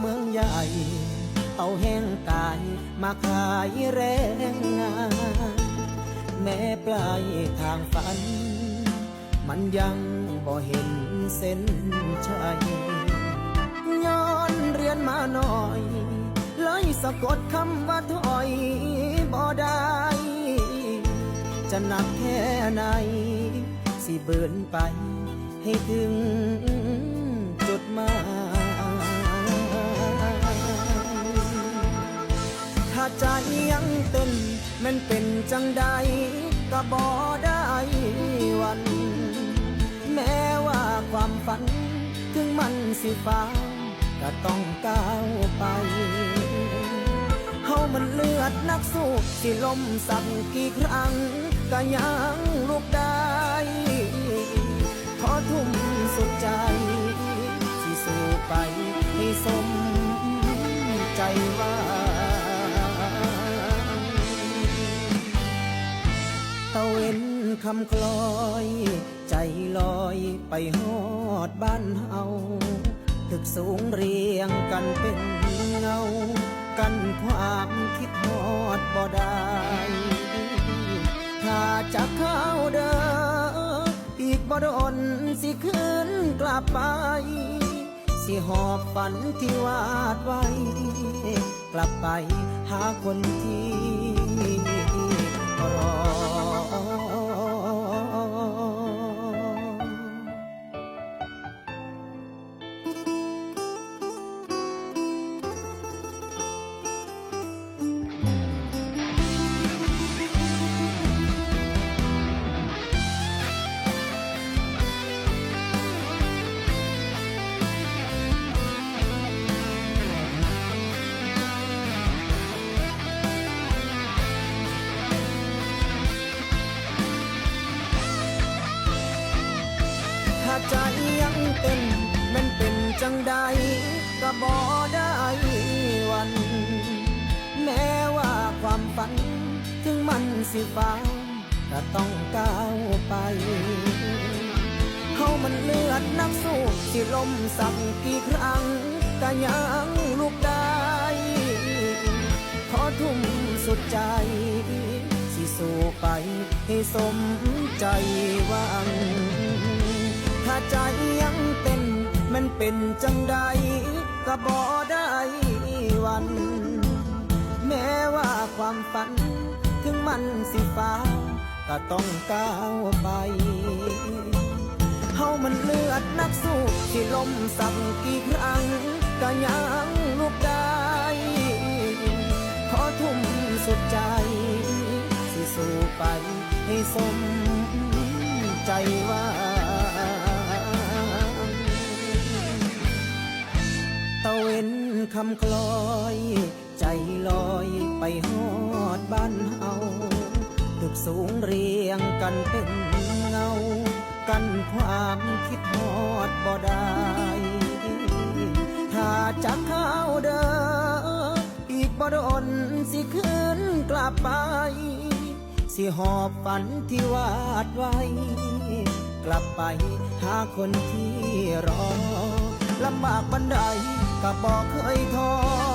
เมืองใหญ่ เอาแห้งกายมาขายแรงงาน แม้ปลายทางฝัน มันยังบ่เห็นเส้นชัยย้อนเรียนมาหน่อย เลยสะกดคำว่าถอยบ่ได้จะหนักแค่ไหน สิเบินไปให้ถึง ใจยังเต้นมันเป็นจังใดก็บ่ได้วัน แม้ว่าความฝัน ถึงมันสิฟ้าก็ต้องก้าวไปเฮามันเลือดนักสู้สิลมสักกี่ครั้ง ก็ยังลุกได้ ขอทุ่มำคลอย ใจลอยไปฮอดบ้านเฮาตึกสูงเรียงกันเป็นเงา กันความคิดฮอดบ่ได้ถ้าจะเข้าเดินอีกบ่โดนสิคืนกลับไป สิหอบฝันที่วาดไว้ กลับไปหาคนที่รอ ใจยังเต้นมันเป็นจังใดก็บ่ได้วัน แม้ว่าความฝัน ถึงมันสิฟ้าก็ต้องก้าวไปเขามันเลือดนักสู้สิลมสักกี่ครั้งก็ยังลุกได้ขอทุ่มสุดใจ สิสู้ไปให้สมใจหวัง ใจยังเต้นมันเป็นจังใดก็บ่ได้วัน แม้ว่าความฝัน ถึงมันสิฟ้า ก็ต้องก้าวไปเฮามันเลือดนักสู้ที่ล้มสักกี่ครั้งก็ยังลุกได้ขอทุ่มสุดใจ สิสู้ไปให้สมใจ คำคลอย ใจลอยไปฮอดบ้านเฮาตึกสูงเรียงกันเป็นเงา กันความคิดฮอดบ่ได้ถ้าจะเข้าเดินอีกบ่โดนสิคืนกลับไป สิหอบฝันที่วาดไว้ กลับไปหาคนที่รอลำบากบันได ก็บอกเคยท้อ